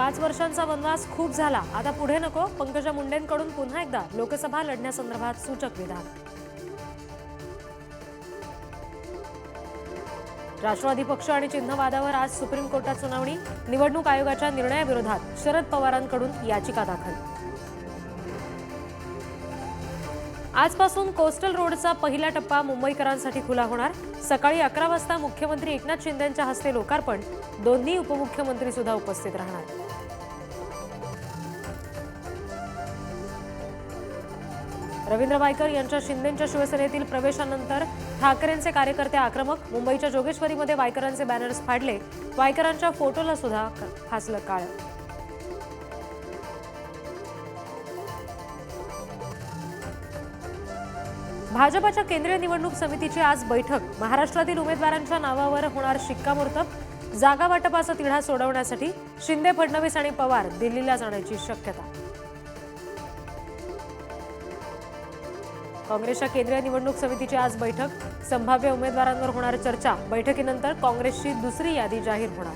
पाच वर्षांचा वनवास खूप झाला. आता पुढे नको पंकजा मुंडेंकडून पुन्हा एकदा लोकसभा लढण्यासंदर्भात सूचक विधान. राष्ट्रवादी पक्ष आणि चिन्हवादावर आज सुप्रीम कोर्टात सुनावणी निवडणूक आयोगाच्या निर्णयाविरोधात शरद पवारांकडून याचिका दाखल. आजपासून कोस्टल रोडचा पहिला टप्पा मुंबईकरांसाठी खुला होणार. सकाळी अकरा वाजता मुख्यमंत्री एकनाथ शिंदेंच्या हस्ते लोकार्पण. दोन्ही उपमुख्यमंत्री सुद्धा उपस्थित राहणार. रवींद्र वायकर यांच्या शिंदेच्या शिवसेनेतील प्रवेशानंतर ठाकरेंचे कार्यकर्ते आक्रमक मुंबईच्या जोगेश्वरीमध्ये वायकरांचे बॅनर्स फाडले. वायकरांच्या फोटोला सुद्धा फासलं काळ. भाजपाच्या केंद्रीय निवडणूक समितीची आज बैठक. महाराष्ट्रातील उमेदवारांच्या नावावर होणार शिक्कामोर्तब. जागा वाटपाचा तिढा सोडवण्यासाठी शिंदे फडणवीस आणि पवार दिल्लीला जाण्याची शक्यता. काँग्रेसच्या केंद्रीय निवडणूक समितीची आज बैठक. संभाव्य उमेदवारांवर होणार चर्चा. बैठकीनंतर काँग्रेसची दुसरी यादी जाहीर होणार.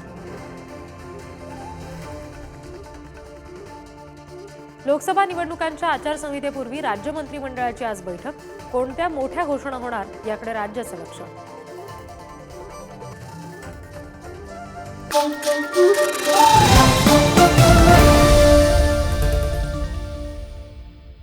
लोकसभा निवडणुकांच्या आचारसंहितेपूर्वी राज्य मंत्रिमंडळाची आज बैठक. कोणत्या मोठ्या घोषणा होणार याकडे राज्याचं लक्ष Thank you.